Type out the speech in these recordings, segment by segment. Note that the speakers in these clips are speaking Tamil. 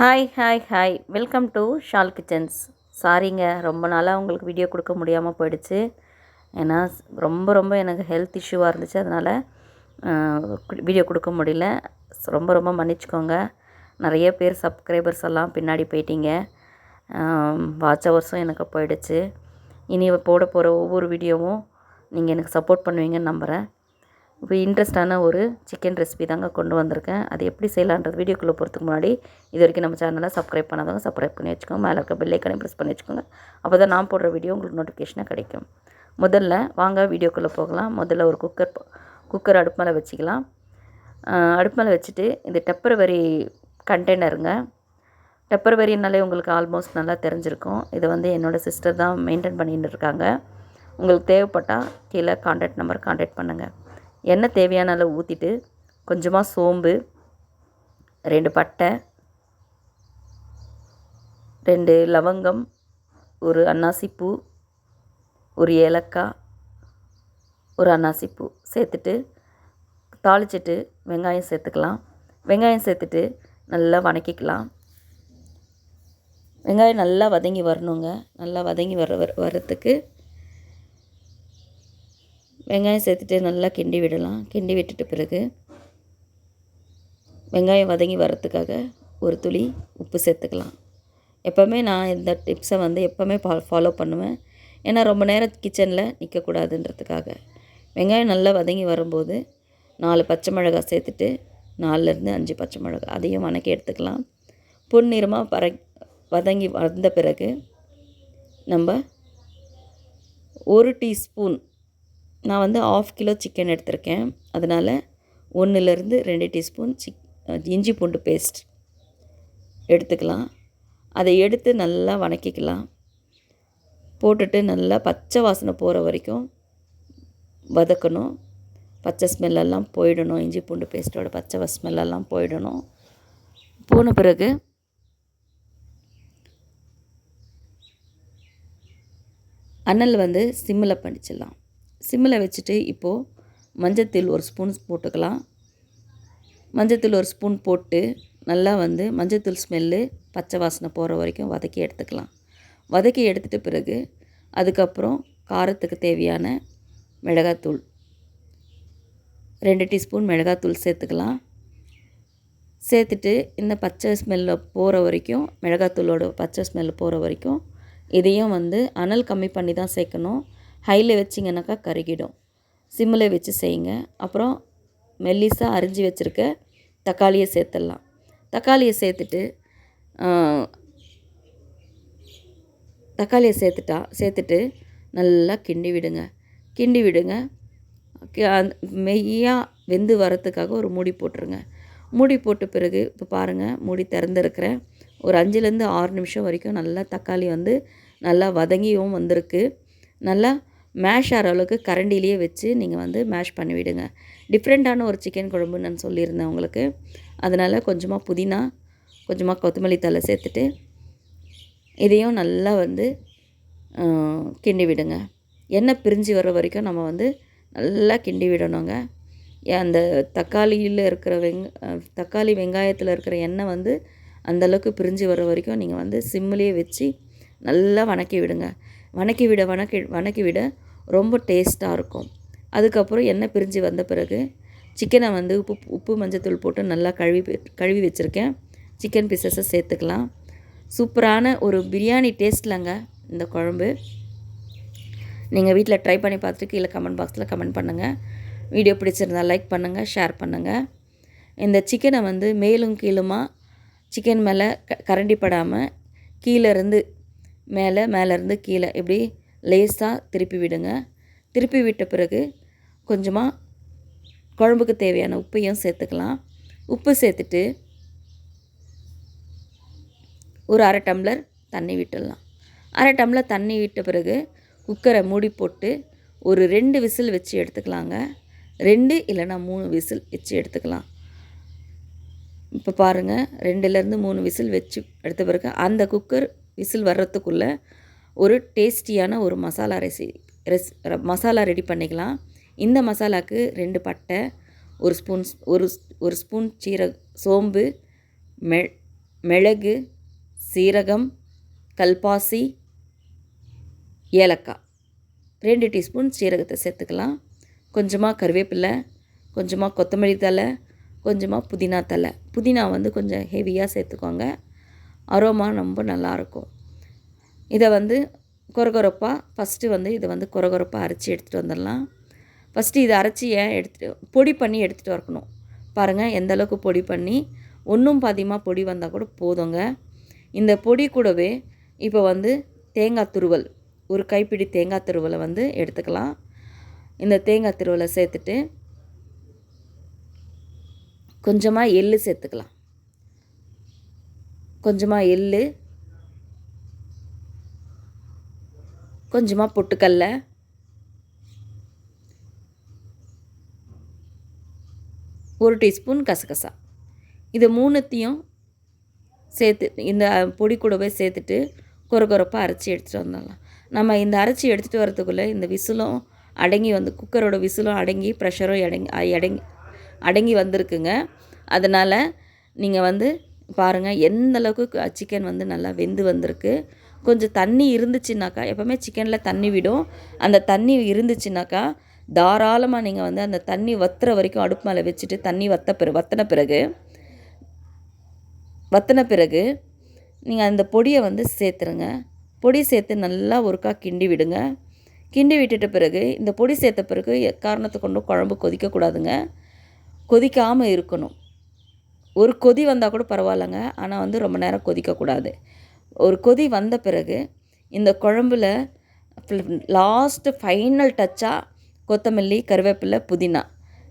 Hi hi hi welcome to Shaal kitchens சாரிங்க ரொம்ப நாளாக உங்களுக்கு வீடியோ கொடுக்க முடியாமல் போயிடுச்சு. ஏன்னா ரொம்ப ரொம்ப எனக்கு ஹெல்த் இஷ்யூவாக இருந்துச்சு. அதனால் வீடியோ கொடுக்க முடியல. ரொம்ப ரொம்ப மன்னிச்சுக்கோங்க. நிறைய பேர் சப்ஸ்கிரைபர்ஸ் எல்லாம் பின்னாடி போயிட்டீங்க. வாட்ச் ஹவர்ஸும் எனக்கு போயிடுச்சு. இனி போட போகிற ஒவ்வொரு வீடியோவும் நீங்கள் எனக்கு சப்போர்ட் பண்ணுவீங்கன்னு நம்புகிறேன் இப்போ இன்ட்ரெஸ்டான ஒரு சிக்கன் ரெசிபி தாங்க கொண்டு வந்திருக்கேன். அது எப்படி செய்யலான்றது வீடியோக்குள்ளே போகிறதுக்கு முன்னாடி இது வரைக்கும் நம்ம சேனலை சப்ஸ்கிரைப் பண்ணாதவங்க சப்ஸ்கிரைப் பண்ணி வச்சுக்கோங்க. மேலே இருக்க பெல்லைக்கனை ப்ரெஸ் பண்ணி வச்சுக்கோங்க. அப்போ தான் நான் போடுற வீடியோ உங்களுக்கு நோட்டிஃபிகேஷனாக கிடைக்கும். முதல்ல வாங்க வீடியோக்குள்ளே போகலாம். முதல்ல ஒரு குக்கர் குக்கர் அடுப்பு மேலே வச்சுக்கலாம். அடுப்பு மேலே வச்சுட்டு இந்த டெப்பரவரி கண்டெய்னருங்க டெப்பரவரினாலே உங்களுக்கு ஆல்மோஸ்ட் நல்லா தெரிஞ்சிருக்கும். இதை வந்து என்னோடய சிஸ்டர் தான் மெயின்டைன் பண்ணிகிட்டு இருக்காங்க. உங்களுக்கு தேவைப்பட்டால் கீழே கான்டாக்ட் நம்பர் கான்டாக்ட் பண்ணுங்கள் எண்ணெய் தேவையான அளவு ஊற்றிட்டு கொஞ்சமாக சோம்பு ரெண்டு பட்டை ரெண்டு லவங்கம் ஒரு அன்னாசிப்பூ ஒரு ஏலக்காய் ஒரு அன்னாசிப்பூ சேர்த்துட்டு தாளிச்சிட்டு வெங்காயம் சேர்த்துக்கலாம். வெங்காயம் சேர்த்துட்டு நல்லா வதக்கிக்கலாம் வெங்காயம் நல்லா வதங்கி வரணுங்க. நல்லா வதங்கி வர வரத்துக்கு வெங்காயம் சேர்த்துட்டு நல்லா கிண்டி விடலாம். கிண்டி விட்டுட்டு பிறகு வெங்காயம் வதங்கி வரத்துக்காக ஒரு துளி உப்பு சேர்த்துக்கலாம். எப்போவுமே நான் இந்த டிப்ஸை வந்து எப்போவுமே ஃபா ஃபாலோ பண்ணுவேன். ஏன்னா ரொம்ப நேரம் கிச்சனில் நிற்கக்கூடாதுன்றதுக்காக வெங்காயம் நல்லா வதங்கி வரும்போது நாலு பச்சை மிளகாய் சேர்த்துட்டு நாலுலேருந்து அஞ்சு பச்சை மிளகாய் அதையும் வணக்கி எடுத்துக்கலாம். பொன்னிறமாக பர வதங்கி வந்த பிறகு நம்ம ஒரு டீஸ்பூன் நான் வந்து ஆஃப் கிலோ சிக்கன் எடுத்திருக்கேன். அதனால் ஒன்றுலேருந்து ரெண்டு டீஸ்பூன் சிக் இஞ்சி பூண்டு பேஸ்ட் எடுத்துக்கலாம். அதை எடுத்து நல்லா வணக்கிக்கலாம். போட்டுட்டு நல்லா பச்சை வாசனை போகிற வரைக்கும் வதக்கணும். பச்சை ஸ்மெல்லெல்லாம் போயிடணும். இஞ்சி பூண்டு பேஸ்ட்டோட பச்சை ஸ்மெல்லெல்லாம் போயிடணும். போன பிறகு அனல் வந்து சிம்மில் பண்ணிச்சிடலாம். சிம்மில் வச்சுட்டு இப்போது மஞ்சத்தூள் ஒரு ஸ்பூன் போட்டுக்கலாம். மஞ்சத்தூள் ஒரு ஸ்பூன் போட்டு நல்லா வந்து மஞ்சத்தூள் ஸ்மெல்லு பச்சை வாசனை போகிற வரைக்கும் வதக்கி எடுத்துக்கலாம். வதக்கி எடுத்துகிட்ட பிறகு அதுக்கப்புறம் காரத்துக்கு தேவையான மிளகாத்தூள் ரெண்டு டீஸ்பூன் மிளகாத்தூள் சேர்த்துக்கலாம். சேர்த்துட்டு இந்த பச்சை ஸ்மெல்ல போகிற வரைக்கும் மிளகாத்தூளோட பச்சை ஸ்மெல் போகிற வரைக்கும் இதையும் வந்து அனல் கம்மி பண்ணி தான் சேர்க்கணும். ஹையில் வச்சிங்கனாக்கா கருகிடும். சிம்மில் வச்சு செய்யுங்க. அப்புறம் மெல்லிஸாக அரிஞ்சு வச்சுருக்க தக்காளியை சேர்த்துடலாம். தக்காளியை சேர்த்துட்டு தக்காளியை சேர்த்துட்டா சேர்த்துட்டு நல்லா கிண்டி விடுங்க. கிண்டி விடுங்க. மெய்யாக வெந்து வரத்துக்காக ஒரு மூடி போட்டுருங்க. மூடி போட்ட பிறகு இப்போ பாருங்கள் மூடி திறந்துருக்கிறேன். ஒரு அஞ்சுலேருந்து ஆறு நிமிஷம் வரைக்கும் நல்லா தக்காளி வந்து நல்லா வதங்கியும் வந்திருக்கு. நல்லா மேஷ் ஆகிற அளவுக்கு கரண்டிலேயே வச்சு நீங்கள் வந்து மேஷ் பண்ணிவிடுங்க டிஃப்ரெண்ட்டான ஒரு சிக்கன் குழம்பு நான் சொல்லியிருந்தேன் உங்களுக்கு. அதனால் கொஞ்சமாக புதினா கொஞ்சமாக கொத்தமல்லி தலை சேர்த்துட்டு இதையும் நல்லா வந்து கிண்டி விடுங்க. எண்ணெய் பிரிஞ்சு வர வரைக்கும் நம்ம வந்து நல்லா கிண்டி விடணுங்க. அந்த தக்காளியில் இருக்கிற வெங் தக்காளி வெங்காயத்தில் இருக்கிற எண்ணெய் வந்து அந்தளவுக்கு பிரிஞ்சு வர வரைக்கும் நீங்கள் வந்து சிம்மிலேயே வச்சு நல்லா வணக்கி விடுங்க. வணக்கிவிட வணக்கி வணக்கிவிட ரொம்ப டேஸ்ட்டாக இருக்கும். அதுக்கப்புறம் எண்ணெய் பிரிஞ்சு வந்த பிறகு சிக்கனை வந்து உப்பு உப்பு மஞ்சத்தூள் போட்டு நல்லா கழுவி கழுவி வச்சுருக்கேன். சிக்கன் பீசஸை சேர்த்துக்கலாம். சூப்பரான ஒரு பிரியாணி டேஸ்ட்லங்க இந்த குழம்பு. நீங்கள் வீட்டில் ட்ரை பண்ணி பார்த்துட்டு கீழே கமெண்ட் பாக்ஸில் கமெண்ட் பண்ணுங்கள் வீடியோ பிடிச்சிருந்தால் லைக் பண்ணுங்கள் ஷேர் பண்ணுங்கள் இந்த சிக்கனை வந்து மேலும் கீழுமா சிக்கன் மேலே க கரண்டி படாமல் கீழேருந்து மேலே மேலேருந்து கீழே. இப்படி லேஸாக திருப்பி விடுங்க. திருப்பி விட்ட பிறகு கொஞ்சமாக குழம்புக்கு தேவையான உப்பையும் சேர்த்துக்கலாம். உப்பு சேர்த்துட்டு ஒரு அரை டம்ளர் தண்ணி விட்டுடலாம். அரை டம்ளர் தண்ணி விட்ட பிறகு குக்கரை மூடி போட்டு ஒரு ரெண்டு விசில் வச்சு எடுத்துக்கலாங்க. ரெண்டு இல்லைனா மூணு விசில் வச்சு எடுத்துக்கலாம். இப்போ பாருங்கள் ரெண்டுலேருந்து மூணு விசில் வச்சு எடுத்த பிறகு அந்த குக்கர் விசில் வர்றதுக்குள்ளே ஒரு டேஸ்டியான ஒரு மசாலா ரெசி ரெஸ் மசாலா ரெடி பண்ணிக்கலாம். இந்த மசாலாவுக்கு ரெண்டு பட்டை ஒரு ஸ்பூன் ஒரு ஒரு ஸ்பூன் சீர சோம்பு மெ மிளகு சீரகம் கல்பாசி ஏலக்காய். ரெண்டு டீஸ்பூன் சீரகத்தை சேர்த்துக்கலாம். கொஞ்சமாக கருவேப்பிலை கொஞ்சமாக கொத்தமல்லி தழை கொஞ்சமாக புதினா தழை. புதினா வந்து கொஞ்சம் ஹெவியாக சேர்த்துக்கோங்க. அரோமா ரொம்ப நல்லாயிருக்கும். இதை வந்து கொரகொரப்பாக ஃபஸ்ட்டு வந்து இதை வந்து கொரகொரப்பாக அரைச்சி எடுத்துகிட்டு வந்துடலாம். ஃபஸ்ட்டு இதை அரைச்சி ஏன் எடுத்துகிட்டு பொடி பண்ணி எடுத்துகிட்டு வரணும். பாருங்கள் எந்த அளவுக்கு பொடி பண்ணி ஒன்றும் பாதியமாக பொடி வந்தால் கூட போதுங்க. இந்த பொடி கூடவே இப்போ வந்து தேங்காய் துருவல் ஒரு கைப்பிடி தேங்காய் துருவலை வந்து எடுத்துக்கலாம். இந்த தேங்காய் துருவலை சேர்த்துட்டு கொஞ்சமாக எள்ளு சேர்த்துக்கலாம். கொஞ்சமாக எள் கொஞ்சமாக பொட்டுக்கல்ல ஒரு டீஸ்பூன் கசகசா. இது மூணுத்தையும் சேர்த்து இந்த பொடி கூடவே சேர்த்துட்டு கொரகொரப்பாக அரைச்சி எடுத்துகிட்டு வந்துடலாம் நம்ம இந்த அரைச்சி எடுத்துகிட்டு வரதுக்குள்ளே இந்த விசிலும் அடங்கி வந்து குக்கரோட விசிலும் அடங்கி ப்ரெஷரும் அடங்கி அடங்கி அடங்கி வந்திருக்குங்க. அதனால் நீங்கள் வந்து பாருங்கள் எந்த அளவுக்கு சிக்கன் வந்து நல்லா வெந்து வந்திருக்கு. கொஞ்சம் தண்ணி இருந்துச்சுனாக்கா எப்போவுமே சிக்கனில் தண்ணி விடும். அந்த தண்ணி இருந்துச்சுனாக்கா தாராளமாக நீங்கள் வந்து அந்த தண்ணி வத்துற வரைக்கும் அடுப்பு மேலே வச்சுட்டு தண்ணி வத்த பிறகு வத்தின பிறகு வத்தின பிறகு நீங்கள் அந்த பொடியை வந்து சேர்த்துருங்க. பொடி சேர்த்து நல்லா ஒருக்கா கிண்டி விடுங்க. கிண்டி விட்டுட்ட பிறகு இந்த பொடி சேர்த்த பிறகு எக்காரணத்தை கொண்டும் குழம்பு கொதிக்கக்கூடாதுங்க. கொதிக்காமல் இருக்கணும். ஒரு கொதி வந்தால் கூட பரவாயில்லைங்க. ஆனால் வந்து ரொம்ப நேரம் கொதிக்கக்கூடாது ஒரு கொதி வந்த பிறகு இந்த குழம்புல லாஸ்ட்டு ஃபைனல் டச்சாக கொத்தமல்லி கருவேப்பிலை புதினா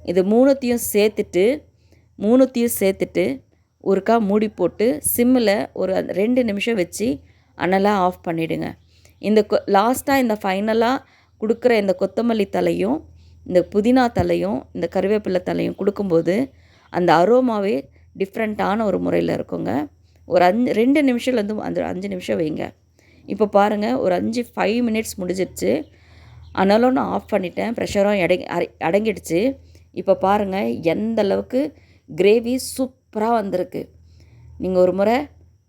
இது மூணுத்தையும் சேர்த்துட்டு மூணுத்தையும் சேர்த்துட்டு ஒருக்கா மூடி போட்டு சிம்மில் ஒரு ரெண்டு நிமிஷம் வச்சு அனலாக ஆஃப் பண்ணிவிடுங்க இந்த கொ லாஸ்ட்டாக இந்த ஃபைனலாக கொடுக்குற இந்த கொத்தமல்லி தலையும் இந்த புதினா தலையும் இந்த கருவேப்பிலை தலையும் கொடுக்கும்போது அந்த அரோமாவே டிஃப்ரெண்ட்டான ஒரு முறையில் இருக்குங்க. ஒரு அஞ்சு ரெண்டு நிமிஷம்லேருந்து அந்த அஞ்சு நிமிஷம் வைங்க. இப்போ பாருங்கள் ஒரு அஞ்சு ஃபைவ் மினிட்ஸ் முடிஞ்சிடுச்சு ஆனாலும் நான் ஆஃப் பண்ணிட்டேன். ப்ரெஷரும் அடங்கி அடங்கிடுச்சு. இப்போ பாருங்கள் எந்த அளவுக்கு கிரேவி சூப்பராக வந்திருக்கு. நீங்கள் ஒரு முறை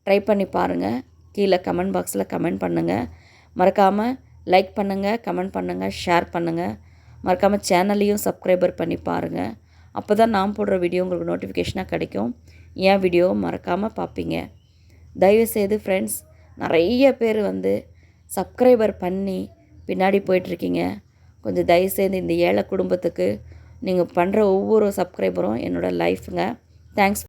ட்ரை பண்ணி பாருங்கள் கீழே கமெண்ட் பாக்ஸில் கமெண்ட் பண்ணுங்கள் மறக்காமல் லைக் பண்ணுங்கள் கமெண்ட் பண்ணுங்கள் ஷேர் பண்ணுங்கள் மறக்காமல் சேனலையும் சப்ஸ்கிரைபர் பண்ணி பாருங்கள் அப்போ தான் நான் போடுற வீடியோ உங்களுக்கு நோட்டிஃபிகேஷனாக கிடைக்கும். என் வீடியோ மறக்காமல் பார்ப்பீங்க தயவுசெய்து ஃப்ரெண்ட்ஸ் நிறைய பேர் வந்து சப்ஸ்கிரைபர் பண்ணி பின்னாடி போயிட்டுருக்கீங்க. கொஞ்சம் தயவுசெய்து இந்த ஏழை குடும்பத்துக்கு நீங்கள் பண்ணுற ஒவ்வொரு சப்ஸ்கிரைபரும் என்னோடய லைஃப்புங்க தேங்க்ஸ்